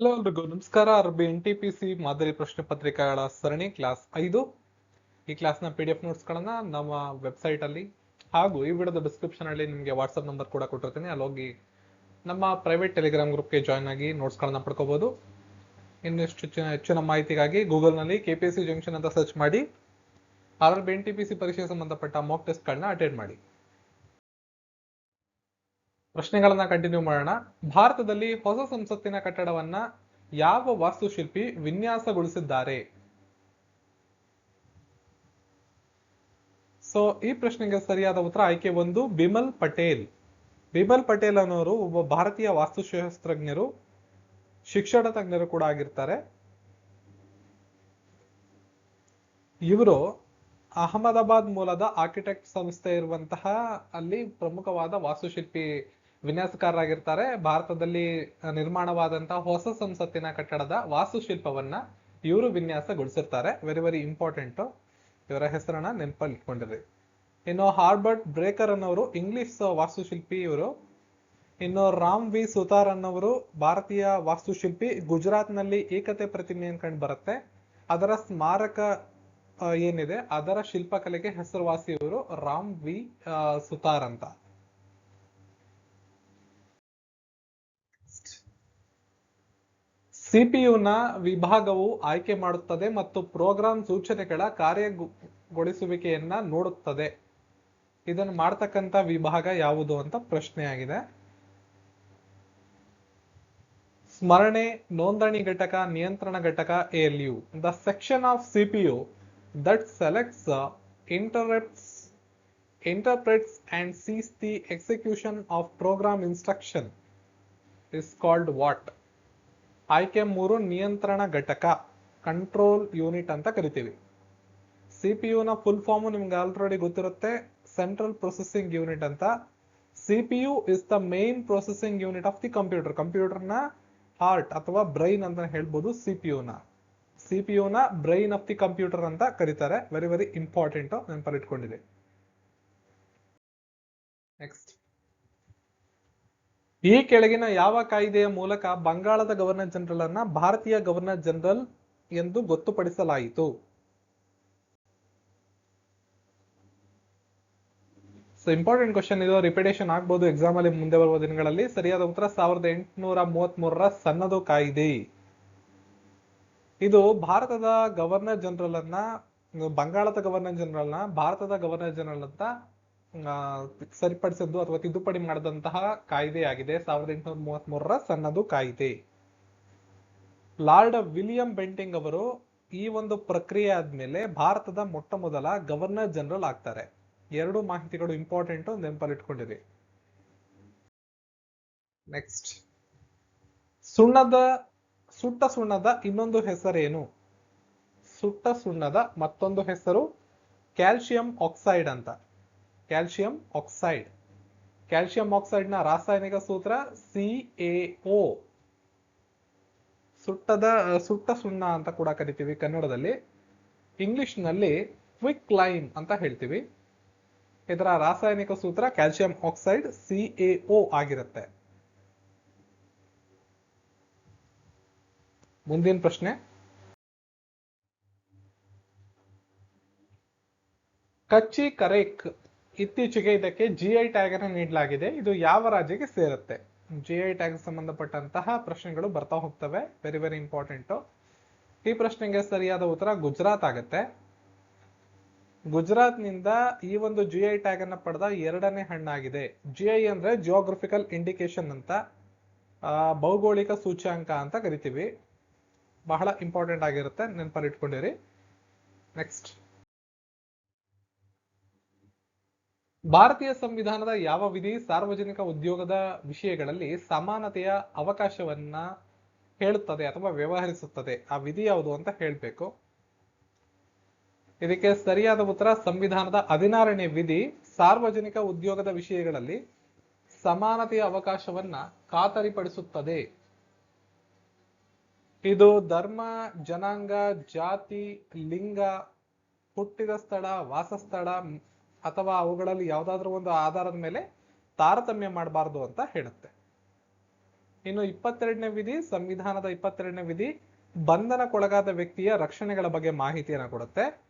Hello ನಮಸ್ಕಾರ ಅರ್ಬಿ N T P C ಮಾದರಿ ಪ್ರಶ್ನೆ ಪತ್ರಿಕೆಗಳ ಸರಣಿ ಕ್ಲಾಸ್ ಐದು. ಈ ಕ್ಲಾಸ್ನ ಪಿ ಡಿ ಎಫ್ ನೋಟ್ಸ್ಗಳನ್ನ ನಮ್ಮ ವೆಬ್ಸೈಟ್ ಅಲ್ಲಿ ಹಾಗೂ ಈ ವಿಡಿಯೋದ ಡಿಸ್ಕ್ರಿಪ್ಷನ್ ಅಲ್ಲಿ ನಿಮಗೆ ವಾಟ್ಸ್ಆಪ್ ನಂಬರ್ ಕೂಡ ಕೊಟ್ಟಿರ್ತೀನಿ. ಅಲ್ಲಿ ಹೋಗಿ ನಮ್ಮ ಪ್ರೈವೇಟ್ ಟೆಲಿಗ್ರಾಮ್ ಗ್ರೂಪ್ಗೆ ಜಾಯ್ನ್ ಆಗಿ ನೋಟ್ಸ್ಗಳನ್ನ ಪಡ್ಕೋಬಹುದು ಇನ್ನಷ್ಟು ಹೆಚ್ಚಿನ ಹೆಚ್ಚಿನ ಮಾಹಿತಿಗಾಗಿ ಗೂಗಲ್ನಲ್ಲಿ ಕೆ ಪಿ ಸಿ ಜಂಕ್ಷನ್ ಅಂತ ಸರ್ಚ್ ಮಾಡಿ, R B N T P C ಪರೀಕ್ಷೆಗೆ ಸಂಬಂಧಪಟ್ಟ ಮಾಕ್ ಟೆಸ್ಟ್ಗಳನ್ನ ಅಟೆಂಡ್ ಮಾಡಿ. ಪ್ರಶ್ನೆಗಳನ್ನ ಕಂಟಿನ್ಯೂ ಮಾಡೋಣ. ಭಾರತದಲ್ಲಿ ಹೊಸ ಸಂಸತ್ತಿನ ಕಟ್ಟಡವನ್ನ ಯಾವ ವಾಸ್ತುಶಿಲ್ಪಿ ವಿನ್ಯಾಸಗೊಳಿಸಿದ್ದಾರೆ? ಸೊ ಈ ಪ್ರಶ್ನೆಗೆ ಸರಿಯಾದ ಉತ್ತರ ಆಯ್ಕೆ ಒಂದು, ಬಿಮಲ್ ಪಟೇಲ್. ಬಿಮಲ್ ಪಟೇಲ್ ಅನ್ನೋರು ಒಬ್ಬ ಭಾರತೀಯ ವಾಸ್ತುಶಾಸ್ತ್ರಜ್ಞರು, ಶಿಕ್ಷಣ ತಜ್ಞರು ಕೂಡ ಆಗಿರ್ತಾರೆ. ಇವರು ಅಹಮದಾಬಾದ್ ಮೂಲದ ಆರ್ಕಿಟೆಕ್ಟ್ ಸಂಸ್ಥೆ ಇರುವಂತಹ ಅಲ್ಲಿ ಪ್ರಮುಖವಾದ ವಾಸ್ತುಶಿಲ್ಪಿ ವಿನ್ಯಾಸಕಾರರಾಗಿರ್ತಾರೆ. ಭಾರತದಲ್ಲಿ ನಿರ್ಮಾಣವಾದಂತಹ ಹೊಸ ಸಂಸತ್ತಿನ ಕಟ್ಟಡದ ವಾಸ್ತುಶಿಲ್ಪವನ್ನ ಇವರು ವಿನ್ಯಾಸಗೊಳಿಸಿರ್ತಾರೆ. ವೆರಿ ವೆರಿ ಇಂಪಾರ್ಟೆಂಟ್ ಇವರ ಹೆಸರನ್ನ ನೆನಪಲ್ಲಿ ಇಟ್ಕೊಂಡಿರಿ ಇನ್ನು ಹಾರ್ಬರ್ಟ್ ಬ್ರೇಕರ್ ಅನ್ನೋರು, ಇಂಗ್ಲಿಷ್ ವಾಸ್ತುಶಿಲ್ಪಿ ಇವರು. ಇನ್ನು ರಾಮ್ ವಿ. ಸುತಾರ್ ಅನ್ನೋರು, ಭಾರತೀಯ ವಾಸ್ತುಶಿಲ್ಪಿ ಗುಜರಾತ್ನಲ್ಲಿ ಏಕತೆ ಪ್ರತಿಮೆ ಕಂಡು ಬರುತ್ತೆ. ಅದರ ಸ್ಮಾರಕ ಏನಿದೆ, ಅದರ ಶಿಲ್ಪಕಲೆಗೆ ಹೆಸರುವಾಸಿ ಇವರು ರಾಮ್ ವಿ ಸುತಾರ್ ಅಂತ. ಸಿಪಿಯುನ ವಿಭಾಗವು ಆಯ್ಕೆ ಮಾಡುತ್ತದೆ ಮತ್ತು ಪ್ರೋಗ್ರಾಂ ಸೂಚನೆಗಳ ಕಾರ್ಯಗೊಳಿಸುವಿಕೆಯನ್ನ ನೋಡುತ್ತದೆ. ಇದನ್ನು ಮಾಡ್ತಕ್ಕಂಥ ವಿಭಾಗ ಯಾವುದು ಅಂತ ಪ್ರಶ್ನೆ ಆಗಿದೆ ಸ್ಮರಣೆ ನೋಂದಣಿ ಘಟಕ ನಿಯಂತ್ರಣ ಘಟಕ ALU the section of CPU that selects uh, interprets and sees the execution of program instruction is called what? ಆಯ್ಕೆ ಮೂರು ನಿಯಂತ್ರಣ ಘಟಕ ಕಂಟ್ರೋಲ್ ಯೂನಿಟ್ ಅಂತ ಕರಿತೀವಿ. ಸಿ ಪಿ ನ ಫುಲ್ ಫಾರ್ಮ್ ನಿಮ್ಗೆ ಆಲ್ರೆಡಿ ಗೊತ್ತಿರುತ್ತೆ ಸೆಂಟ್ರಲ್ ಪ್ರೊಸೆಸಿಂಗ್ ಯೂನಿಟ್ ಅಂತ. C P U is the main processing unit of the computer ಕಂಪ್ಯೂಟರ್ನ heart ಅಥವಾ ಬ್ರೈನ್ ಅಂತ ಹೇಳ್ಬೋದು ಸಿ ಪಿ ನ. ಸಿ ಪಿ ನ ಬ್ರೈನ್ ಆಫ್ ದಿ ಕಂಪ್ಯೂಟರ್ ಅಂತ ಕರೀತಾರೆ. ವೆರಿ ವೆರಿ ಇಂಪಾರ್ಟೆಂಟ್ ನೆನಪಲ್ಲಿ ಇಟ್ಕೊಂಡಿದೆ ನೆಕ್ಸ್ಟ್ ಈ ಕೆಳಗಿನ ಯಾವ ಕಾಯ್ದೆಯ ಮೂಲಕ ಬಂಗಾಳದ ಗವರ್ನರ್ ಜನರಲ್ ಅನ್ನ ಭಾರತೀಯ ಗವರ್ನರ್ ಜನರಲ್ ಎಂದು ಗೊತ್ತುಪಡಿಸಲಾಯಿತು? ಸೊ ಇಂಪಾರ್ಟೆಂಟ್ ಕ್ವಶನ್ ಇದು. ರಿಪಿಟೇಷನ್ ಆಗ್ಬೋದು. ಎಕ್ಸಾಮ್ ಅಲ್ಲಿ ಮುಂದೆ ಬರುವ ದಿನಗಳಲ್ಲಿ ಸರಿಯಾದ ಉತ್ತರ ಸಾವಿರದ ಎಂಟುನೂರ ಮೂವತ್ತ್ ಮೂರರ ಸನ್ನದು ಕಾಯ್ದೆ. ಇದು ಭಾರತದ ಗವರ್ನರ್ ಜನರಲ್ ಅನ್ನ, ಬಂಗಾಳದ ಗವರ್ನರ್ ಜನರಲ್ನ ಭಾರತದ ಗವರ್ನರ್ ಜನರಲ್ ಅಂತ ಸರಿಪಡಿಸಿದ್ದು ಅಥವಾ ತಿದ್ದುಪಡಿ ಮಾಡಿದಂತಹ ಕಾಯ್ದೆಯಾಗಿದೆ. ಸಾವಿರದ ಎಂಟುನೂರ ಮೂವತ್ತ್ ಮೂರರ ಸನ್ನದು ಕಾಯ್ದೆ. ಲಾರ್ಡ್ ವಿಲಿಯಂ ಬೆಂಟಿಂಗ್ ಅವರು ಈ ಒಂದು ಪ್ರಕ್ರಿಯೆ ಆದ್ಮೇಲೆ ಭಾರತದ ಮೊಟ್ಟ ಮೊದಲ ಗವರ್ನರ್ ಜನರಲ್ ಆಗ್ತಾರೆ. ಎರಡು ಮಾಹಿತಿಗಳು ಇಂಪಾರ್ಟೆಂಟ್ ನೆನಪಲ್ಲಿಟ್ಕೊಂಡಿರಿ. ನೆಕ್ಸ್ಟ್. ಸುಣ್ಣದ, ಸುಟ್ಟ ಸುಣ್ಣದ ಇನ್ನೊಂದು ಹೆಸರೇನು? ಸುಟ್ಟ ಸುಣ್ಣದ ಮತ್ತೊಂದು ಹೆಸರು ಕ್ಯಾಲ್ಸಿಯಂ ಆಕ್ಸೈಡ್ ಅಂತ. Calcium oxide. ಕ್ಯಾಲ್ಸಿಯಂ ಆಕ್ಸೈಡ್ನ ರಾಸಾಯನಿಕ ಸೂತ್ರ ಸಿ ಎ ಸುಟ್ಟದ ಸುಟ್ಟ ಸುಣ್ಣ ಅಂತ ಕೂಡ ಕರಿತೀವಿ ಕನ್ನಡದಲ್ಲಿ. ಇಂಗ್ಲಿಷ್ನಲ್ಲಿ ಕ್ವಿಕ್ ಲೈಮ್ ಅಂತ ಹೇಳ್ತೀವಿ. ಇದರ ರಾಸಾಯನಿಕ ಸೂತ್ರ ಕ್ಯಾಲ್ಸಿಯಂ ಆಕ್ಸೈಡ್ ಸಿ ಆಗಿರುತ್ತೆ. ಮುಂದಿನ ಪ್ರಶ್ನೆ. ಕಚ್ಚಿ ಕರೇಕ್ ಇತ್ತೀಚೆಗೆ ಇದಕ್ಕೆ ಜಿಐ ಟ್ಯಾಗ್ ಅನ್ನು ನೀಡಲಾಗಿದೆ. ಇದು ಯಾವ ರಾಜ್ಯಕ್ಕೆ ಸೇರುತ್ತೆ? ಐ ಟ್ಯಾಗ್ ಸಂಬಂಧಪಟ್ಟಂತಹ ಪ್ರಶ್ನೆಗಳು ಬರ್ತಾ ಹೋಗ್ತವೆ. ವೆರಿ ವೆರಿ ಇಂಪಾರ್ಟೆಂಟ್ ಈ ಪ್ರಶ್ನೆಗೆ ಸರಿಯಾದ ಉತ್ತರ ಗುಜರಾತ್ ಆಗುತ್ತೆ. ಗುಜರಾತ್ನಿಂದ ಈ ಒಂದು ಜಿಐ ಟ್ಯಾಗ್ ಅನ್ನು ಪಡೆದ ಎರಡನೇ ಹಣ್ಣಾಗಿದೆ ಜಿ ಐ ಅಂದ್ರೆ ಜಿಯೋಗ್ರಫಿಕಲ್ ಇಂಡಿಕೇಶನ್ ಅಂತ. ಭೌಗೋಳಿಕ ಸೂಚ್ಯಾಂಕ ಅಂತ ಕರಿತೀವಿ. ಬಹಳ ಇಂಪಾರ್ಟೆಂಟ್ ಆಗಿರುತ್ತೆ. ನೆನಪಲ್ಲಿ ಇಟ್ಕೊಂಡಿರಿ. ನೆಕ್ಸ್ಟ್ ಭಾರತೀಯ ಸಂವಿಧಾನದ ಯಾವ ವಿಧಿ ಸಾರ್ವಜನಿಕ ಉದ್ಯೋಗದ ವಿಷಯಗಳಲ್ಲಿ ಸಮಾನತೆಯ ಅವಕಾಶವನ್ನ ಹೇಳುತ್ತದೆ ಅಥವಾ ವ್ಯವಹರಿಸುತ್ತದೆ? ಆ ವಿಧಿ ಯಾವುದು ಅಂತ ಹೇಳಬೇಕು. ಇದಕ್ಕೆ ಸರಿಯಾದ ಉತ್ತರ ಸಂವಿಧಾನದ ಹದಿನಾರನೇ ವಿಧಿ ಸಾರ್ವಜನಿಕ ಉದ್ಯೋಗದ ವಿಷಯಗಳಲ್ಲಿ ಸಮಾನತೆಯ ಅವಕಾಶವನ್ನ ಖಾತರಿಪಡಿಸುತ್ತದೆ. ಇದು ಧರ್ಮ, ಜನಾಂಗ, ಜಾತಿ, ಲಿಂಗ, ಹುಟ್ಟಿದ ಸ್ಥಳ, ವಾಸಸ್ಥಳ ಅಥವಾ ಅವುಗಳಲ್ಲಿ ಯಾವುದಾದ್ರೂ ಒಂದು ಆಧಾರದ ಮೇಲೆ ತಾರತಮ್ಯ ಮಾಡಬಾರದು ಅಂತ ಹೇಳುತ್ತೆ. ಇನ್ನು ಇಪ್ಪತ್ತೆರಡನೇ ವಿಧಿ, ಸಂವಿಧಾನದ ಇಪ್ಪತ್ತೆರಡನೇ ವಿಧಿ, ಬಂಧನಕ್ಕೊಳಗಾದ ವ್ಯಕ್ತಿಯ ರಕ್ಷಣೆಗಳ ಬಗ್ಗೆ ಮಾಹಿತಿಯನ್ನು ಕೊಡುತ್ತೆ.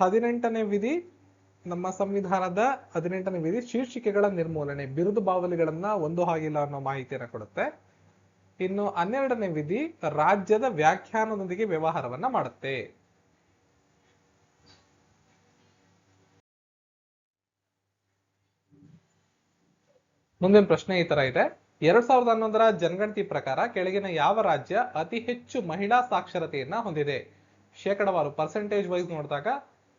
ಹದಿನೆಂಟನೇ ವಿಧಿ, ನಮ್ಮ ಸಂವಿಧಾನದ ಹದಿನೆಂಟನೇ ವಿಧಿ, ಶೀರ್ಷಿಕೆಗಳ ನಿರ್ಮೂಲನೆ, ಬಿರುದು ಬಾವಲಿಗಳನ್ನ ಒಂದು ಹಾಗಿಲ್ಲ ಅನ್ನೋ ಮಾಹಿತಿಯನ್ನು ಕೊಡುತ್ತೆ. ಇನ್ನು ಹನ್ನೆರಡನೇ ವಿಧಿ, ರಾಜ್ಯದ ವ್ಯಾಖ್ಯಾನದೊಂದಿಗೆ ವ್ಯವಹಾರವನ್ನ ಮಾಡುತ್ತೆ. ಮುಂದಿನ ಪ್ರಶ್ನೆ ಈ ತರ ಇದೆ. ಎರಡ್ ಸಾವಿರದ ಹನ್ನೊಂದರ ಜನಗಣತಿ ಪ್ರಕಾರ ಕೆಳಗಿನ ಯಾವ ರಾಜ್ಯ ಅತಿ ಹೆಚ್ಚು ಮಹಿಳಾ ಸಾಕ್ಷರತೆಯನ್ನ ಹೊಂದಿದೆ? ಶೇಕಡವಾರು ಪರ್ಸೆಂಟೇಜ್ ವೈಸ್ ನೋಡಿದಾಗ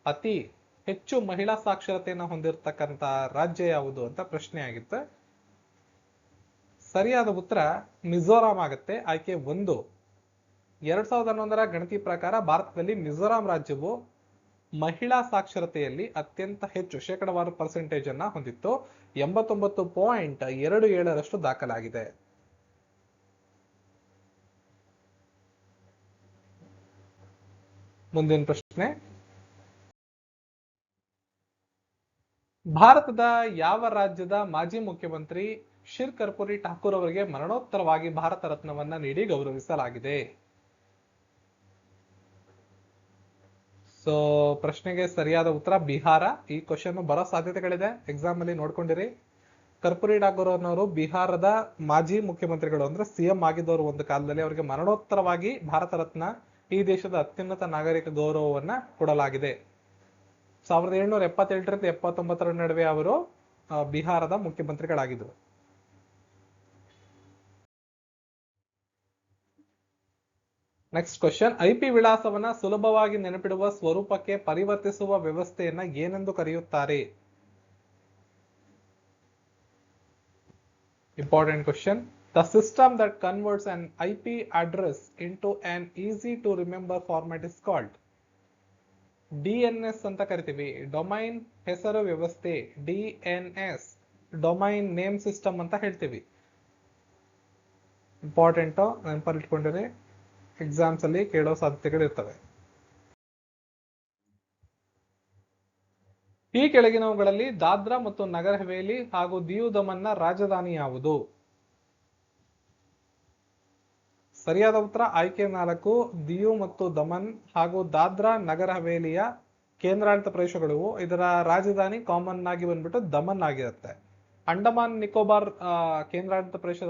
ಅತಿ ಹೆಚ್ಚು ಮಹಿಳಾ ಸಾಕ್ಷರತೆಯನ್ನ ಹೊಂದಿರತಕ್ಕಂತ ರಾಜ್ಯ ಯಾವುದು ಅಂತ ಪ್ರಶ್ನೆ ಆಗಿತ್ತು. ಸರಿಯಾದ ಉತ್ತರ ಮಿಜೋರಾಂ ಆಗುತ್ತೆ. ಆಯ್ಕೆ ಒಂದು. ಎರಡ್ ಸಾವಿರದ ಹನ್ನೊಂದರ ಗಣತಿ ಪ್ರಕಾರ ಭಾರತದಲ್ಲಿ ಮಿಜೋರಾಂ ರಾಜ್ಯವು ಮಹಿಳಾ ಸಾಕ್ಷರತೆಯಲ್ಲಿ ಅತ್ಯಂತ ಹೆಚ್ಚು ಶೇಕಡವಾರು ಪರ್ಸೆಂಟೇಜ್ ಅನ್ನ ಹೊಂದಿತ್ತು. ಎಂಬತ್ತೊಂಬತ್ತು ಪಾಯಿಂಟ್ ಎರಡು ಏಳರಷ್ಟು ದಾಖಲಾಗಿದೆ. ಮುಂದಿನ ಪ್ರಶ್ನೆ. ಭಾರತದ ಯಾವ ರಾಜ್ಯದ ಮಾಜಿ ಮುಖ್ಯಮಂತ್ರಿ ಶಿರ್ ಕರ್ಪೂರಿ ಠಾಕೂರ್ ಅವರಿಗೆ ಮರಣೋತ್ತರವಾಗಿ ಭಾರತ ರತ್ನವನ್ನ ನೀಡಿ ಗೌರವಿಸಲಾಗಿದೆ? ಸೊ ಪ್ರಶ್ನೆಗೆ ಸರಿಯಾದ ಉತ್ತರ ಬಿಹಾರ. ಈ ಕ್ವಶನ್ ಬರೋ ಸಾಧ್ಯತೆಗಳಿದೆ. ಎಕ್ಸಾಮ್ ಅಲ್ಲಿ ನೋಡ್ಕೊಂಡಿರಿ. ಕರ್ಪೂರಿ ಠಾಕೂರ್ ಅನ್ನೋರು ಬಿಹಾರದ ಮಾಜಿ ಮುಖ್ಯಮಂತ್ರಿಗಳು ಅಂದ್ರೆ ಸಿಎಂ ಆಗಿದ್ದವರು ಒಂದು ಕಾಲದಲ್ಲಿ ಅವರಿಗೆ ಮರಣೋತ್ತರವಾಗಿ ಭಾರತ ರತ್ನ ಈ ದೇಶದ ಅತ್ಯುನ್ನತ ನಾಗರಿಕ ಗೌರವವನ್ನ ಕೊಡಲಾಗಿದೆ. ಸಾವಿರದ ಏಳ್ನೂರ ಎಪ್ಪತ್ತೆಂಟರಿಂದ ಎಪ್ಪತ್ತೊಂಬತ್ತರ ನಡುವೆ ಅವರು ಬಿಹಾರದ ಮುಖ್ಯಮಂತ್ರಿಗಳಾಗಿದ್ದರು. ನೆಕ್ಸ್ಟ್ ಕ್ವಶನ್ ಐಪಿ ವಿಳಾಸವನ್ನ ಸುಲಭವಾಗಿ ನೆನಪಿಡುವ ಸ್ವರೂಪಕ್ಕೆ ಪರಿವರ್ತಿಸುವ ವ್ಯವಸ್ಥೆಯನ್ನ ಏನೆಂದು ಕರೆಯುತ್ತಾರೆ? Important question the system that converts an IP address into an easy to remember format is called DNS ಅಂತ ಕರಿತೀವಿ. ಡೊಮೈನ್ ಹೆಸರು ವ್ಯವಸ್ಥೆ ಡಿಎನ್ಎಸ್ ಡೊಮೈನ್ ನೇಮ್ ಸಿಸ್ಟಮ್ ಅಂತ ಹೇಳ್ತೀವಿ. ಇಂಪಾರ್ಟೆಂಟ್ ನೆನಪಲ್ಲಿ ಎಕ್ಸಾಮ್ಸ್ ಅಲ್ಲಿ ಕೇಳೋ ಸಾಧ್ಯತೆಗಳು ಇರ್ತವೆ. ಈ ಕೆಳಗಿನವುಗಳಲ್ಲಿ ದಾದ್ರಾ ಮತ್ತು ನಗರ ಹವೇಲಿ ಹಾಗೂ ದಿಯು ದಮನ್ನ ರಾಜಧಾನಿ ಯಾವುದು? ಸರಿಯಾದ ಉತ್ತರ, ಆಯ್ಕೆ ನಾಲ್ಕು, ದಿಯು ಮತ್ತು ದಮನ್ ಹಾಗೂ ದಾದ್ರಾ ನಗರ ಹವೇಲಿಯ ಕೇಂದ್ರಾಡಳಿತ ಪ್ರದೇಶಗಳು. ಇದರ ರಾಜಧಾನಿ ಕಾಮನ್ ಆಗಿ ಬಂದ್ಬಿಟ್ಟು ದಮನ್ ಆಗಿರುತ್ತೆ. ಅಂಡಮಾನ್ ನಿಕೋಬಾರ್ ಕೇಂದ್ರಾಡಳಿತ ಪ್ರದೇಶದ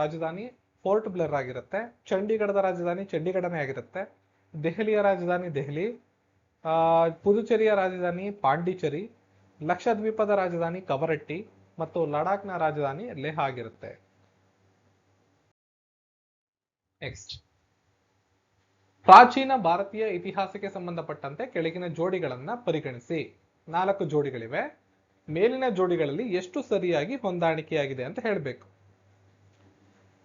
ರಾಜಧಾನಿ ಪೋರ್ಟ್ ಬ್ಲರ್ ಆಗಿರುತ್ತೆ ಚಂಡೀಗಢದ ರಾಜಧಾನಿ ಚಂಡೀಗಢನೇ ಆಗಿರುತ್ತೆ. ದೆಹಲಿಯ ರಾಜಧಾನಿ ದೆಹಲಿ ಆ, ಪುದುಚೇರಿಯ ರಾಜಧಾನಿ ಪಾಂಡಿಚೇರಿ ಲಕ್ಷದ್ವೀಪದ ರಾಜಧಾನಿ ಕವರಟ್ಟಿ ಮತ್ತು ಲಡಾಖ್ನ ರಾಜಧಾನಿ ಲೇಹ್ ಆಗಿರುತ್ತೆ. ನೆಕ್ಸ್ಟ್ ಪ್ರಾಚೀನ ಭಾರತೀಯ ಇತಿಹಾಸಕ್ಕೆ ಸಂಬಂಧಪಟ್ಟಂತೆ ಕೆಳಗಿನ ಜೋಡಿಗಳನ್ನ ಪರಿಗಣಿಸಿ. ನಾಲ್ಕು ಜೋಡಿಗಳಿವೆ. ಮೇಲಿನ ಜೋಡಿಗಳಲ್ಲಿ ಎಷ್ಟು ಸರಿಯಾಗಿ ಹೊಂದಾಣಿಕೆಯಾಗಿದೆ ಅಂತ ಹೇಳಬೇಕು.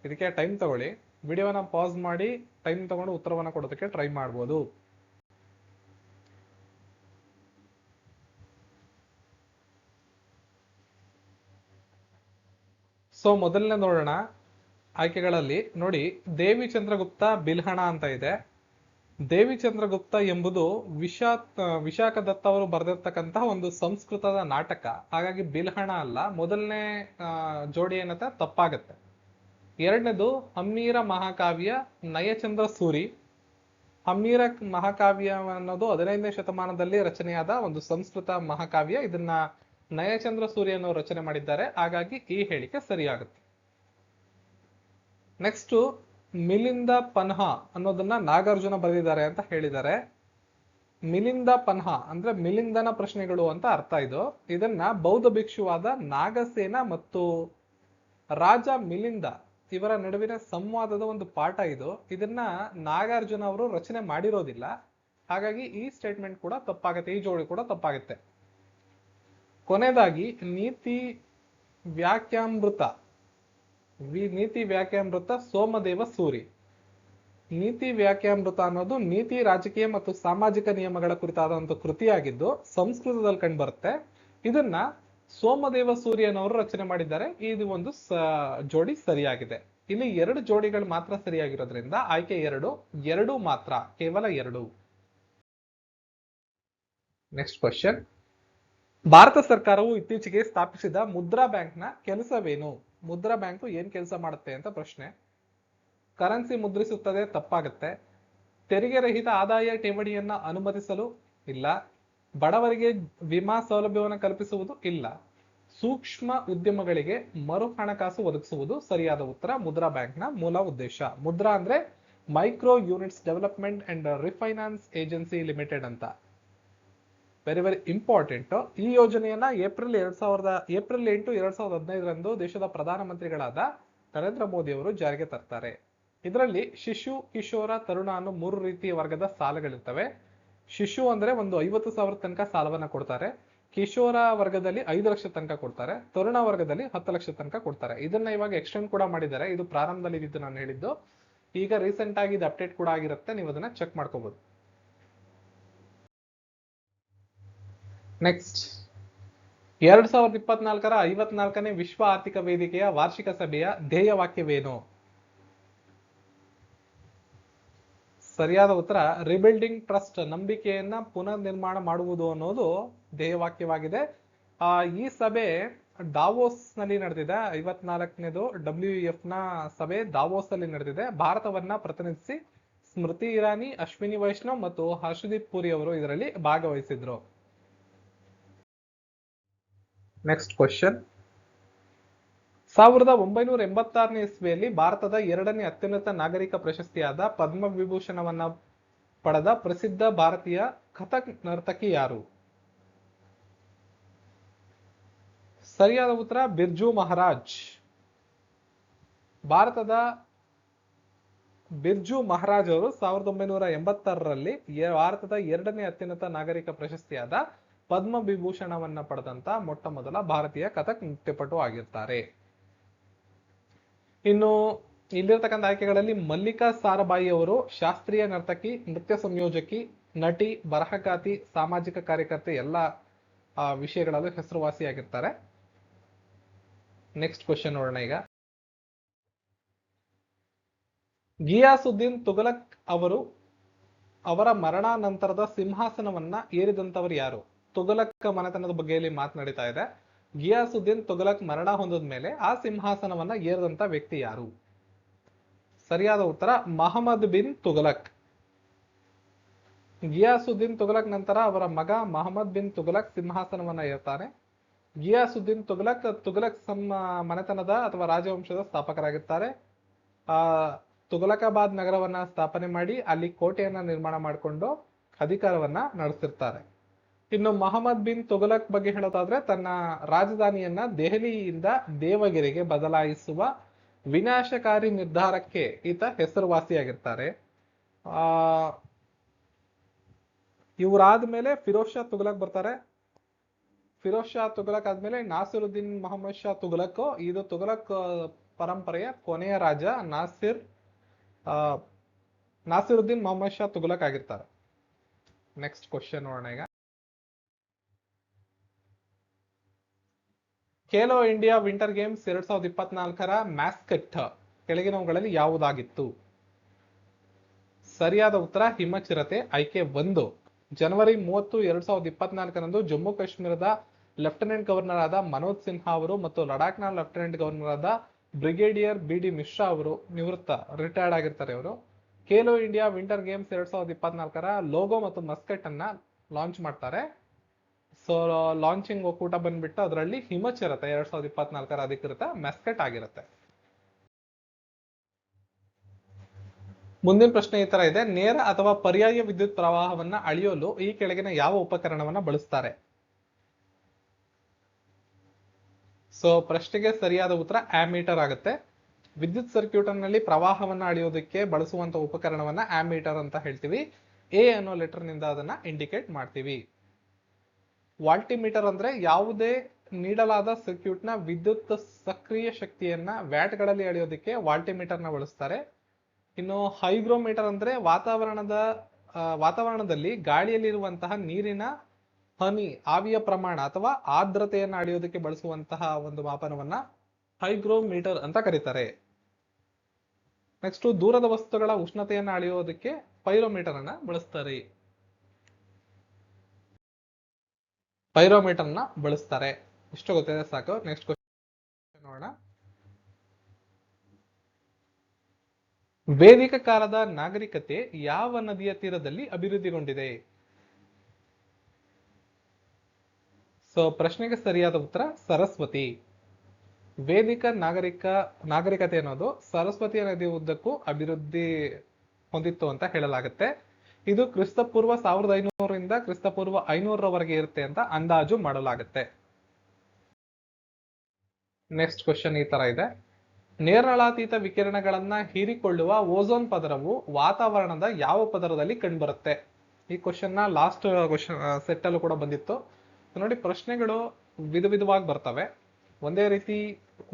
ಇದಕ್ಕೆ ಟೈಮ್ ತಗೊಳ್ಳಿ. ವಿಡಿಯೋನ ಪಾಸ್ ಮಾಡಿ ಟೈಮ್ ತಗೊಂಡು ಉತ್ತರವನ್ನು ಕೊಡೋದಕ್ಕೆ ಟ್ರೈ ಮಾಡ್ಬೋದು. ಸೊ ಮೊದಲನೇ ನೋಡೋಣ. ಆಯ್ಕೆಗಳಲ್ಲಿ ನೋಡಿ, ದೇವಿ ಚಂದ್ರಗುಪ್ತ ಬಿಲ್ಹಣ ಅಂತ ಇದೆ. ದೇವಿ ಚಂದ್ರಗುಪ್ತ ಎಂಬುದು ವಿಶಾ ವಿಶಾಖ ದತ್ತ ಅವರು ಬರೆದಿರ್ತಕ್ಕಂತಹ ಒಂದು ಸಂಸ್ಕೃತದ ನಾಟಕ. ಹಾಗಾಗಿ ಬಿಲ್ಹಣ ಅಲ್ಲ, ಮೊದಲನೇ ಜೋಡಿ ಏನತ್ತ ತಪ್ಪಾಗತ್ತೆ. ಎರಡನೇದು ಹಮ್ಮೀರ ಮಹಾಕಾವ್ಯ ನಯಚಂದ್ರ ಸೂರಿ. ಹಮ್ಮೀರ ಮಹಾಕಾವ್ಯ ಅನ್ನೋದು ಹದಿನೈದನೇ ಶತಮಾನದಲ್ಲಿ ರಚನೆಯಾದ ಒಂದು ಸಂಸ್ಕೃತ ಮಹಾಕಾವ್ಯ. ಇದನ್ನ ನಯಚಂದ್ರ ಸೂರ್ಯ ರಚನೆ ಮಾಡಿದ್ದಾರೆ. ಹಾಗಾಗಿ ಈ ಹೇಳಿಕೆ ಸರಿಯಾಗುತ್ತೆ. ನೆಕ್ಸ್ಟ್ ಮಿಲಿಂದ ಪನ್ಹ ಅನ್ನೋದನ್ನ ನಾಗಾರ್ಜುನ ಬರೆದಿದ್ದಾರೆ ಅಂತ ಹೇಳಿದ್ದಾರೆ. ಮಿಲಿಂದ ಪನ್ಹ ಅಂದ್ರೆ ಮಿಲಿಂದನ ಪ್ರಶ್ನೆಗಳು ಅಂತ ಅರ್ಥ ಇದು. ಇದನ್ನ ಬೌದ್ಧ ಭಿಕ್ಷುವಾದ ನಾಗಸೇನ ಮತ್ತು ರಾಜ ಮಿಲಿಂದ ಇವರ ನಡುವಿನ ಸಂವಾದದ ಒಂದು ಪಾಠ ಇದು. ಇದನ್ನ ನಾಗಾರ್ಜುನ ಅವರು ರಚನೆ ಮಾಡಿರೋದಿಲ್ಲ. ಹಾಗಾಗಿ ಈ ಸ್ಟೇಟ್ಮೆಂಟ್ ಕೂಡ ತಪ್ಪಾಗುತ್ತೆ, ಈ ಜೋಡಿ ಕೂಡ ತಪ್ಪಾಗುತ್ತೆ. ಕೊನೆಯದಾಗಿ, ನೀತಿ ವ್ಯಾಖ್ಯಾಮೃತ. ನೀತಿ ವ್ಯಾಖ್ಯಾಮೃತ ಸೋಮದೇವ ಸೂರಿ. ನೀತಿ ವ್ಯಾಖ್ಯಾಮೃತ ಅನ್ನೋದು ನೀತಿ, ರಾಜಕೀಯ ಮತ್ತು ಸಾಮಾಜಿಕ ನಿಯಮಗಳ ಕುರಿತಾದ ಒಂದು ಕೃತಿಯಾಗಿದ್ದು ಸಂಸ್ಕೃತದಲ್ಲಿ ಕಂಡು ಬರುತ್ತೆ ಇದನ್ನ ಸೋಮದೇವ ಸೂರ್ಯನವರು ರಚನೆ ಮಾಡಿದ್ದಾರೆ. ಇದು ಒಂದು ಜೋಡಿ ಸರಿಯಾಗಿದೆ. ಇಲ್ಲಿ ಎರಡು ಜೋಡಿಗಳು ಮಾತ್ರ ಸರಿಯಾಗಿರೋದ್ರಿಂದ ಆಯ್ಕೆ ಎರಡು ಎರಡು ಮಾತ್ರ, ಕೇವಲ ಎರಡು. ನೆಕ್ಸ್ಟ್ ಕ್ವಶನ್ ಭಾರತ ಸರ್ಕಾರವು ಇತ್ತೀಚೆಗೆ ಸ್ಥಾಪಿಸಿದ ಮುದ್ರಾ ಬ್ಯಾಂಕ್ನ ಕೆಲಸವೇನು? ಮುದ್ರಾ ಬ್ಯಾಂಕು ಏನ್ ಕೆಲಸ ಮಾಡುತ್ತೆ ಅಂತ ಪ್ರಶ್ನೆ. ಕರೆನ್ಸಿ ಮುದ್ರಿಸುತ್ತದೆ, ತಪ್ಪಾಗುತ್ತೆ. ತೆರಿಗೆ ರಹಿತ ಆದಾಯ ಠೇವಣಿಯನ್ನ ಅನುಮತಿಸಲು? ಇಲ್ಲ. ಬಡವರಿಗೆ ವಿಮಾ ಸೌಲಭ್ಯವನ್ನು ಕಲ್ಪಿಸುವುದು ಇಲ್ಲ. ಸೂಕ್ಷ್ಮ ಉದ್ಯಮಗಳಿಗೆ ಮರು ಹಣಕಾಸು ಒದಗಿಸುವುದು ಸರಿಯಾದ ಉತ್ತರ ಮುದ್ರಾ ಬ್ಯಾಂಕ್ನ ಮೂಲ ಉದ್ದೇಶ. ಮುದ್ರಾ ಅಂದ್ರೆ micro units development and refinance agency limited ಅಂತ. ವೆರಿ ವೆರಿ ಇಂಪಾರ್ಟೆಂಟ್ ಈ ಯೋಜನೆಯನ್ನ ಏಪ್ರಿಲ್ ಎರಡ್ ಸಾವಿರದ, ಏಪ್ರಿಲ್ ಎಂಟು ಎರಡ್ ಸಾವಿರದ ಹದಿನೈದರಂದು ದೇಶದ ಪ್ರಧಾನಮಂತ್ರಿಗಳಾದ ನರೇಂದ್ರ ಮೋದಿ ಅವರು ಜಾರಿಗೆ ತರ್ತಾರೆ. ಇದರಲ್ಲಿ ಶಿಶು, ಕಿಶೋರ, ತರುಣ ಅನ್ನೋ ಮೂರು ರೀತಿಯ ವರ್ಗದ ಸಾಲಗಳಿರ್ತವೆ. ಶಿಶು ಅಂದ್ರೆ ಒಂದು ಐವತ್ತು ಸಾವಿರ ತನಕ ಸಾಲವನ್ನ ಕೊಡ್ತಾರೆ. ಕಿಶೋರ ವರ್ಗದಲ್ಲಿ ಐದು ಲಕ್ಷ ತನಕ ಕೊಡ್ತಾರೆ. ತರುಣ ವರ್ಗದಲ್ಲಿ ಹತ್ತು ಲಕ್ಷ ತನಕ ಕೊಡ್ತಾರೆ. ಇದನ್ನ ಇವಾಗ ಎಕ್ಸ್ಟೆಂಡ್ ಕೂಡ ಮಾಡಿದ್ದಾರೆ. ಇದು ಪ್ರಾರಂಭದಲ್ಲಿ ಇದ್ದು ನಾನು ಹೇಳಿದ್ದು. ಈಗ ರೀಸೆಂಟ್ ಆಗಿ ಇದು ಅಪ್ಡೇಟ್ ಕೂಡ ಆಗಿರುತ್ತೆ. ನೀವು ಅದನ್ನ ಚೆಕ್ ಮಾಡ್ಕೋಬಹುದು ನೆಕ್ಸ್ಟ್ ಎರಡ್ ಸಾವಿರದ ಇಪ್ಪತ್ನಾಲ್ಕರ ಐವತ್ನಾಲ್ಕನೇ ವಿಶ್ವ ಆರ್ಥಿಕ ವೇದಿಕೆಯ ವಾರ್ಷಿಕ ಸಭೆಯ ಧ್ಯೇಯವಾಕ್ಯವೇನು ಸರಿಯಾದ ಉತ್ತರ ರಿಬಿಲ್ಡಿಂಗ್ ಟ್ರಸ್ಟ್ ನಂಬಿಕೆಯನ್ನ ಪುನರ್ ನಿರ್ಮಾಣ ಮಾಡುವುದು ಅನ್ನೋದು ಧ್ಯೇಯವಾಕ್ಯವಾಗಿದೆ. ಆ, ಈ ಸಭೆ ಡಾವೋಸ್ನಲ್ಲಿ ನಡೆದಿದೆ. ಐವತ್ನಾಲ್ಕನೇದು ಡಬ್ಲ್ಯೂ ಎಫ್ನ ಸಭೆ ದಾವೋಸ್ ಅಲ್ಲಿ ನಡೆದಿದೆ. ಭಾರತವನ್ನ ಪ್ರತಿನಿಧಿಸಿ ಸ್ಮೃತಿ ಇರಾನಿ, ಅಶ್ವಿನಿ ವೈಷ್ಣವ್ ಮತ್ತು ಹರ್ಷದೀಪ್ ಪುರಿ ಅವರು ಇದರಲ್ಲಿ ಭಾಗವಹಿಸಿದ್ರು. ನೆಕ್ಸ್ಟ್ ಕ್ವಶನ್ ಸಾವಿರದ ಒಂಬೈನೂರ ಎಂಬತ್ತಾರನೇ ಇಸ್ವಿಯಲ್ಲಿ ಭಾರತದ ಎರಡನೇ ಅತ್ಯುನ್ನತ ನಾಗರಿಕ ಪ್ರಶಸ್ತಿಯಾದ ಪದ್ಮ ವಿಭೂಷಣವನ್ನ ಪಡೆದ ಪ್ರಸಿದ್ಧ ಭಾರತೀಯ ಕಥಕ್ ನರ್ತಕಿ ಯಾರು? ಸರಿಯಾದ ಉತ್ತರ, ಬಿರ್ಜು ಮಹಾರಾಜ್. ಭಾರತದ ಬಿರ್ಜು ಮಹಾರಾಜ್ ಅವರು ಸಾವಿರದ ಒಂಬೈನೂರ ಎಂಬತ್ತಾರರಲ್ಲಿ ಭಾರತದ ಎರಡನೇ ಅತ್ಯುನ್ನತ ನಾಗರಿಕ ಪ್ರಶಸ್ತಿಯಾದ ಪದ್ಮ ವಿಭೂಷಣವನ್ನ ಪಡೆದಂತ ಮೊಟ್ಟ ಮೊದಲ ಭಾರತೀಯ ಕಥಕ್ ನೃತ್ಯಪಟು ಆಗಿರ್ತಾರೆ. ಇನ್ನು ಇಲ್ಲಿರ್ತಕ್ಕಂಥ ಆಯ್ಕೆಗಳಲ್ಲಿ ಮಲ್ಲಿಕಾ ಸಾರಬಾಯಿ ಅವರು ಶಾಸ್ತ್ರೀಯ ನರ್ತಕಿ, ನೃತ್ಯ ಸಂಯೋಜಕಿ, ನಟಿ, ಬರಹಗಾತಿ, ಸಾಮಾಜಿಕ ಕಾರ್ಯಕರ್ತೆ ಎಲ್ಲ ವಿಷಯಗಳಲ್ಲೂ ಹೆಸರುವಾಸಿಯಾಗಿರ್ತಾರೆ. ನೆಕ್ಸ್ಟ್ ಕ್ವಶನ್ ನೋಡೋಣ ಈಗ. ಗಿಯಾಸುದ್ದೀನ್ ತುಗಲಕ್ ಅವರು ಅವರ ಮರಣಾನಂತರದ ಸಿಂಹಾಸನವನ್ನ ಏರಿದಂತವರು ಯಾರು? ತುಗಲಕ್ ಮನೆತನದ ಬಗ್ಗೆ ಇಲ್ಲಿ ಮಾತನಾಡಿತಾ ಇದೆ. ಗಿಯಾಸುದ್ದೀನ್ ತುಘಲಕ್ ಮರಣ ಹೊಂದಿದ ಮೇಲೆ ಆ ಸಿಂಹಾಸನವನ್ನ ಏರಿದಂತ ವ್ಯಕ್ತಿ ಯಾರು? ಸರಿಯಾದ ಉತ್ತರ, ಮಹಮ್ಮದ್ ಬಿನ್ ತುಗಲಕ್ ಗಿಯಾಸುದ್ದೀನ್ ತುಗಲಕ್ ನಂತರ ಅವರ ಮಗ ಮಹಮ್ಮದ್ ಬಿನ್ ತುಗಲಕ್ ಸಿಂಹಾಸನವನ್ನ ಏರ್ತಾನೆ ಗಿಯಾಸುದ್ದೀನ್ ತುಗಲಕ್ ತುಗಲಕ್ ಸಮ್ ಮನೆತನದ ಅಥವಾ ರಾಜವಂಶದ ಸ್ಥಾಪಕರಾಗಿರ್ತಾರೆ. ಆ ತುಗಲಕಾಬಾದ್ ನಗರವನ್ನ ಸ್ಥಾಪನೆ ಮಾಡಿ ಅಲ್ಲಿ ಕೋಟೆಯನ್ನ ನಿರ್ಮಾಣ ಮಾಡಿಕೊಂಡು ಅಧಿಕಾರವನ್ನ ನಡೆಸಿರ್ತಾರೆ. ಇನ್ನು ಮೊಹಮ್ಮದ್ ಬಿನ್ ತುಘಲಕ್ ಬಗ್ಗೆ ಹೇಳೋದಾದ್ರೆ ತನ್ನ ರಾಜಧಾನಿಯನ್ನ ದೆಹಲಿಯಿಂದ ದೇವಗಿರಿಗೆ ಬದಲಾಯಿಸುವ ವಿನಾಶಕಾರಿ ನಿರ್ಧಾರಕ್ಕೆ ಈತ ಹೆಸರುವಾಸಿಯಾಗಿರ್ತಾರೆ. ಆ ಇವರಾದ್ಮೇಲೆ ಫಿರೋಜ್ ಶಾ ತುಘಲಕ್ ಬರ್ತಾರೆ. ಫಿರೋಜ್ ಶಾ ತುಘಲಕ್ ಆದ್ಮೇಲೆ ನಾಸಿರುದ್ದೀನ್ ಮೊಹಮ್ಮದ್ ಶಾ ತುಗಲಕ್ ಇದು ತುಘಲಕ್ ಪರಂಪರೆಯ ಕೊನೆಯ ರಾಜ ನಾಸಿರ್ ಆ, ನಾಸಿರುದ್ದೀನ್ ಮೊಹಮ್ಮದ್ ಶಾ ತುಗಲಕ್ ಆಗಿರ್ತಾರೆ. ನೆಕ್ಸ್ಟ್ ಕ್ವಶನ್ ನೋಡೋಣ ಈಗ. ಖೇಲೋ ಇಂಡಿಯಾ ವಿಂಟರ್ ಗೇಮ್ಸ್ ಎರಡ್ ಸಾವಿರದ ಇಪ್ಪತ್ನಾಲ್ಕರ ಮ್ಯಾಸ್ಕಟ್ ಕೆಳಗಿನವುಗಳಲ್ಲಿ ಯಾವುದಾಗಿತ್ತು? ಸರಿಯಾದ ಉತ್ತರ ಹಿಮಚಿರತೆ, ಆಯ್ಕೆ ಒಂದು. ಜನವರಿ ಮೂವತ್ತು ಎರಡ್ ಸಾವಿರದ ಇಪ್ಪತ್ನಾಲ್ಕರಂದು ಜಮ್ಮು ಕಾಶ್ಮೀರದ ಲೆಫ್ಟಿನೆಂಟ್ ಗವರ್ನರ್ ಆದ ಮನೋಜ್ ಸಿನ್ಹಾ ಅವರು ಮತ್ತು ಲಡಾಖ್ನ ಲೆಫ್ಟಿನೆಂಟ್ ಗವರ್ನರ್ ಆದ ಬ್ರಿಗೇಡಿಯರ್ ಬಿ ಡಿ ಮಿಶ್ರಾ ಅವರು ನಿವೃತ್ತ ರಿಟೈರ್ಡ್ ಆಗಿರ್ತಾರೆ ಅವರು ಖೇಲೋ ಇಂಡಿಯಾ ವಿಂಟರ್ ಗೇಮ್ಸ್ ಎರಡ್ ಸಾವಿರದ ಇಪ್ಪತ್ನಾಲ್ಕರ ಲೋಗೋ ಮತ್ತು ಮಸ್ಕಟ್ ಅನ್ನ ಲಾಂಚ್ ಮಾಡ್ತಾರೆ. ಸೊ ಲಾಂಚಿಂಗ್ ಒಕ್ಕೂಟ ಬಂದ್ಬಿಟ್ಟು ಅದರಲ್ಲಿ ಹಿಮಚಿರತೆ ಎರಡ್ ಸಾವಿರದ ಇಪ್ಪತ್ನಾಲ್ಕರ ಅಧಿಕೃತ ಮೆಸ್ಕೆಟ್ ಆಗಿರುತ್ತೆ. ಮುಂದಿನ ಪ್ರಶ್ನೆ ಈ ತರ ಇದೆ. ನೇರ ಅಥವಾ ಪರ್ಯಾಯ ವಿದ್ಯುತ್ ಪ್ರವಾಹವನ್ನ ಅಳೆಯಲು ಈ ಕೆಳಗಿನ ಯಾವ ಉಪಕರಣವನ್ನ ಬಳಸ್ತಾರೆ? ಸೊ ಪ್ರಶ್ನೆಗೆ ಸರಿಯಾದ ಉತ್ತರ ಆಮೀಟರ್ ಆಗುತ್ತೆ. ವಿದ್ಯುತ್ ಸರ್ಕ್ಯೂಟ್ನಲ್ಲಿ ಪ್ರವಾಹವನ್ನ ಅಳೆಯೋದಕ್ಕೆ ಬಳಸುವಂತ ಉಪಕರಣವನ್ನ ಆಮೀಟರ್ ಅಂತ ಹೇಳ್ತೀವಿ. ಎ ಅನ್ನೋ ಲೆಟರ್ನಿಂದ ಅದನ್ನ ಇಂಡಿಕೇಟ್ ಮಾಡ್ತೀವಿ. ವಾಲ್ಟಿಮೀಟರ್ ಅಂದ್ರೆ ಯಾವುದೇ ನೀಡಲಾದ ಸರ್ಕ್ಯೂಟ್ನ ವಿದ್ಯುತ್ ಸಕ್ರಿಯ ಶಕ್ತಿಯನ್ನ ವ್ಯಾಟ್ಗಳಲ್ಲಿ ಅಳೆಯೋದಕ್ಕೆ ವಾಲ್ಟಿಮೀಟರ್ನ ಬಳಸ್ತಾರೆ. ಇನ್ನು ಹೈಗ್ರೋಮೀಟರ್ ಅಂದ್ರೆ ವಾತಾವರಣದ ವಾತಾವರಣದಲ್ಲಿ ಗಾಳಿಯಲ್ಲಿರುವಂತಹ ನೀರಿನ ಹನಿ, ಆವಿಯ ಪ್ರಮಾಣ ಅಥವಾ ಆರ್ದ್ರತೆಯನ್ನು ಅಳೆಯೋದಕ್ಕೆ ಬಳಸುವಂತಹ ಒಂದು ಮಾಪನವನ್ನ ಹೈಗ್ರೋಮೀಟರ್ ಅಂತ ಕರೀತಾರೆ. ನೆಕ್ಸ್ಟ್ ದೂರದ ವಸ್ತುಗಳ ಉಷ್ಣತೆಯನ್ನು ಅಳೆಯೋದಕ್ಕೆ ಪೈರೋಮೀಟರ್ ಅನ್ನ ಬಳಸ್ತಾರೆ. ಪೈರೋಮೀಟರ್ನ ಬಳಸ್ತಾರೆ. ಇಷ್ಟು ಗೊತ್ತಿದೆ ಸಾಕು. ನೆಕ್ಸ್ಟ್ ಕ್ವಶನ್ ನೋಡೋಣ. ವೇದಿಕ ಕಾಲದ ನಾಗರಿಕತೆ ಯಾವ ನದಿಯ ತೀರದಲ್ಲಿ ಅಭಿವೃದ್ಧಿಗೊಂಡಿದೆ? ಸೊ ಪ್ರಶ್ನೆಗೆ ಸರಿಯಾದ ಉತ್ತರ ಸರಸ್ವತಿ. ವೇದಿಕ ನಾಗರಿಕ, ನಾಗರಿಕತೆ ಅನ್ನೋದು ಸರಸ್ವತಿಯ ನದಿ ಉದ್ದಕ್ಕೂ ಅಭಿವೃದ್ಧಿ ಹೊಂದಿತ್ತು ಅಂತ ಹೇಳಲಾಗುತ್ತೆ. ಇದು ಕ್ರಿಸ್ತಪೂರ್ವ ಸಾವಿರದ ಐನೂರರಿಂದ ಕ್ರಿಸ್ತಪೂರ್ವ ಐನೂರರವರೆಗೆ ಇರುತ್ತೆ ಅಂತ ಅಂದಾಜು ಮಾಡಲಾಗುತ್ತೆ. ನೆಕ್ಸ್ಟ್ ಕ್ವಶನ್ ಈ ತರ ಇದೆ. ನೇರಳಾತೀತ ವಿಕಿರಣಗಳನ್ನ ಹೀರಿಕೊಳ್ಳುವ ಓಝೋನ್ ಪದರವು ವಾತಾವರಣದ ಯಾವ ಪದರದಲ್ಲಿ ಕಂಡುಬರುತ್ತೆ? ಈ ಕ್ವಶನ್ನ ಲಾಸ್ಟ್ ಕ್ವಶನ್ ಸೆಟ್ ಅಲ್ಲೂ ಕೂಡ ಬಂದಿತ್ತು. ನೋಡಿ, ಪ್ರಶ್ನೆಗಳು ವಿಧ ವಿಧವಾಗಿ ಬರ್ತವೆ. ಒಂದೇ ರೀತಿ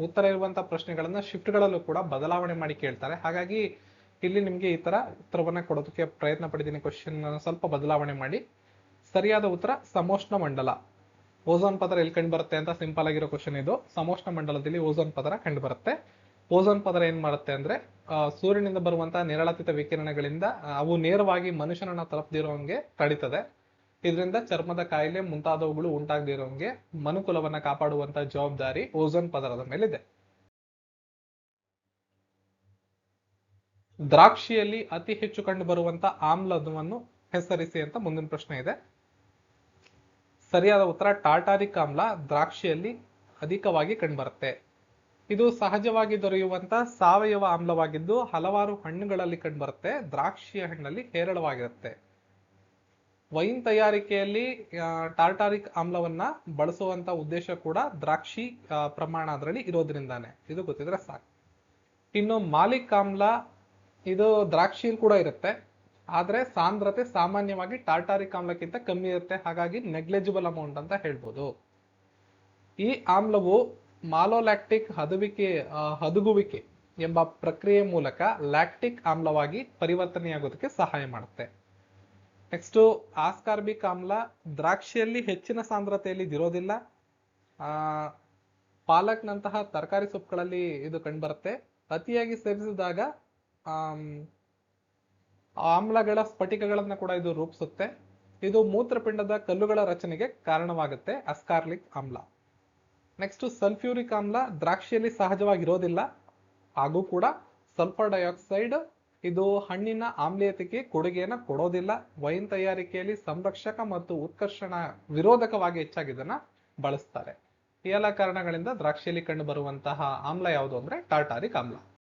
ಉತ್ತರ ಇರುವಂತಹ ಪ್ರಶ್ನೆಗಳನ್ನ ಶಿಫ್ಟ್ ಗಳಲ್ಲೂ ಕೂಡ ಬದಲಾವಣೆ ಮಾಡಿ ಕೇಳ್ತಾರೆ. ಹಾಗಾಗಿ ಇಲ್ಲಿ ನಿಮ್ಗೆ ಈ ತರ ಉತ್ತರವನ್ನ ಕೊಡೋದಕ್ಕೆ ಪ್ರಯತ್ನ ಪಡಿದ್ದೀನಿ ಕ್ವಶನ್ ಸ್ವಲ್ಪ ಬದಲಾವಣೆ ಮಾಡಿ. ಸರಿಯಾದ ಉತ್ತರ ಸಮೋಷ್ಣ ಮಂಡಲ. ಓಝೋನ್ ಪದರ ಎಲ್ಲಿ ಕಂಡು ಬರುತ್ತೆ ಅಂತ ಸಿಂಪಲ್ ಆಗಿರೋ ಕ್ವಶನ್ ಇದು. ಸಮೋಷ್ಣ ಮಂಡಲದಲ್ಲಿ ಓಝೋನ್ ಪದರ ಕಂಡು ಬರುತ್ತೆ. ಓಝೋನ್ ಪದರ ಏನ್ ಮಾಡುತ್ತೆ ಅಂದ್ರೆ ಸೂರ್ಯನಿಂದ ಬರುವಂತಹ ನೇರಳಾತೀತ ವಿಕಿರಣಗಳಿಂದ ಅವು ನೇರವಾಗಿ ಮನುಷ್ಯನನ್ನ ತಲುಪದಿರೋಂಗೆ ತಡಿತದೆ. ಇದರಿಂದ ಚರ್ಮದ ಕಾಯಿಲೆ ಮುಂತಾದವುಗಳು ಉಂಟಾಗದಿರೋಂಗೆ ಮನುಕುಲವನ್ನ ಕಾಪಾಡುವಂತಹ ಜವಾಬ್ದಾರಿ ಓಝೋನ್ ಪದರದ ಮೇಲಿದೆ. ದ್ರಾಕ್ಷಿಯಲ್ಲಿ ಅತಿ ಹೆಚ್ಚು ಕಂಡು ಬರುವಂತ ಆಮ್ಲವನ್ನು ಹೆಸರಿಸಿ ಅಂತ ಮುಂದಿನ ಪ್ರಶ್ನೆ ಇದೆ. ಸರಿಯಾದ ಉತ್ತರ, ಟಾಟಾರಿಕ್ ಆಮ್ಲ ದ್ರಾಕ್ಷಿಯಲ್ಲಿ ಅಧಿಕವಾಗಿ ಕಂಡುಬರುತ್ತೆ ಇದು ಸಹಜವಾಗಿ ದೊರೆಯುವಂತ ಸಾವಯವ ಆಮ್ಲವಾಗಿದ್ದು ಹಲವಾರು ಹಣ್ಣುಗಳಲ್ಲಿ ಕಂಡುಬರುತ್ತೆ ದ್ರಾಕ್ಷಿಯ ಹಣ್ಣಲ್ಲಿ ಹೇರಳವಾಗಿರುತ್ತೆ. ವೈನ್ ತಯಾರಿಕೆಯಲ್ಲಿ ಟಾರ್ಟಾರಿಕ್ ಆಮ್ಲವನ್ನ ಬಳಸುವಂತ ಉದ್ದೇಶ ಕೂಡ ದ್ರಾಕ್ಷಿ ಪ್ರಮಾಣ ಅದರಲ್ಲಿ ಇರೋದ್ರಿಂದಾನೆ. ಇದು ಗೊತ್ತಿದ್ರೆ ಸಾಕು. ಇನ್ನು ಮಾಲಿಕ್ ಆಮ್ಲ ಇದು ದ್ರಾಕ್ಷಿಯಲ್ಲಿ ಕೂಡ ಇರುತ್ತೆ. ಆದರೆ ಸಾಂದ್ರತೆ ಸಾಮಾನ್ಯವಾಗಿ ಟಾರ್ಟಾರಿಕ್ ಆಮ್ಲಕ್ಕಿಂತ ಕಮ್ಮಿ ಇರುತ್ತೆ. ಹಾಗಾಗಿ ನೆಗ್ಲೆಜಿಬಲ್ ಅಮೌಂಟ್ ಅಂತ ಹೇಳ್ಬೋದು. ಈ ಆಮ್ಲವು ಮಾಲೋಲ್ಯಾಕ್ಟಿಕ್ ಹದುವಿಕೆ ಹದುಗುವಿಕೆ ಎಂಬ ಪ್ರಕ್ರಿಯೆ ಮೂಲಕ ಲ್ಯಾಕ್ಟಿಕ್ ಆಮ್ಲವಾಗಿ ಪರಿವರ್ತನೆಯಾಗೋದಕ್ಕೆ ಸಹಾಯ ಮಾಡುತ್ತೆ. ನೆಕ್ಸ್ಟ್ ಆಸ್ಕಾರ್ಬಿಕ್ ಆಮ್ಲ ದ್ರಾಕ್ಷಿಯಲ್ಲಿ ಹೆಚ್ಚಿನ ಸಾಂದ್ರತೆಯಲ್ಲಿ ಇದಿರೋದಿಲ್ಲ. ಪಾಲಕ್ನಂತಹ ತರಕಾರಿ ಸೊಪ್ಪುಗಳಲ್ಲಿ ಇದು ಕಂಡುಬರುತ್ತೆ. ಅತಿಯಾಗಿ ಸೇವಿಸಿದಾಗ ಆಮ್ಲಗಳ ಸ್ಫಟಿಕಗಳನ್ನು ಕೂಡ ಇದು ರೂಪಿಸುತ್ತೆ. ಇದು ಮೂತ್ರಪಿಂಡದ ಕಲ್ಲುಗಳ ರಚನೆಗೆ ಕಾರಣವಾಗುತ್ತೆ. ಅಸ್ಕಾರ್ಲಿಕ್ ಆಮ್ಲ. ನೆಕ್ಸ್ಟ್ ಸಲ್ಫ್ಯೂರಿಕ್ ಆಮ್ಲ ದ್ರಾಕ್ಷಿಯಲ್ಲಿ ಸಹಜವಾಗಿರೋದಿಲ್ಲ. ಹಾಗೂ ಕೂಡ ಸಲ್ಫರ್ ಡೈಆಕ್ಸೈಡ್ ಇದು ಹಣ್ಣಿನ ಆಮ್ಲೀಯತೆಗೆ ಕೊಡುಗೆಯನ್ನ ಕೊಡೋದಿಲ್ಲ. ವೈನ್ ತಯಾರಿಕೆಯಲ್ಲಿ ಸಂರಕ್ಷಕ ಮತ್ತು ಉತ್ಕರ್ಷಣ ವಿರೋಧಕವಾಗಿ ಹೆಚ್ಚಾಗಿ ಇದನ್ನ ಬಳಸ್ತಾರೆ. ಈ ಎಲ್ಲ ಕಾರಣಗಳಿಂದ ದ್ರಾಕ್ಷಿಯಲ್ಲಿ ಕಂಡು ಬರುವಂತಹ ಆಮ್ಲ ಯಾವುದು ಅಂದ್ರೆ ಟಾರ್ಟಾರಿಕ್ ಆಮ್ಲ.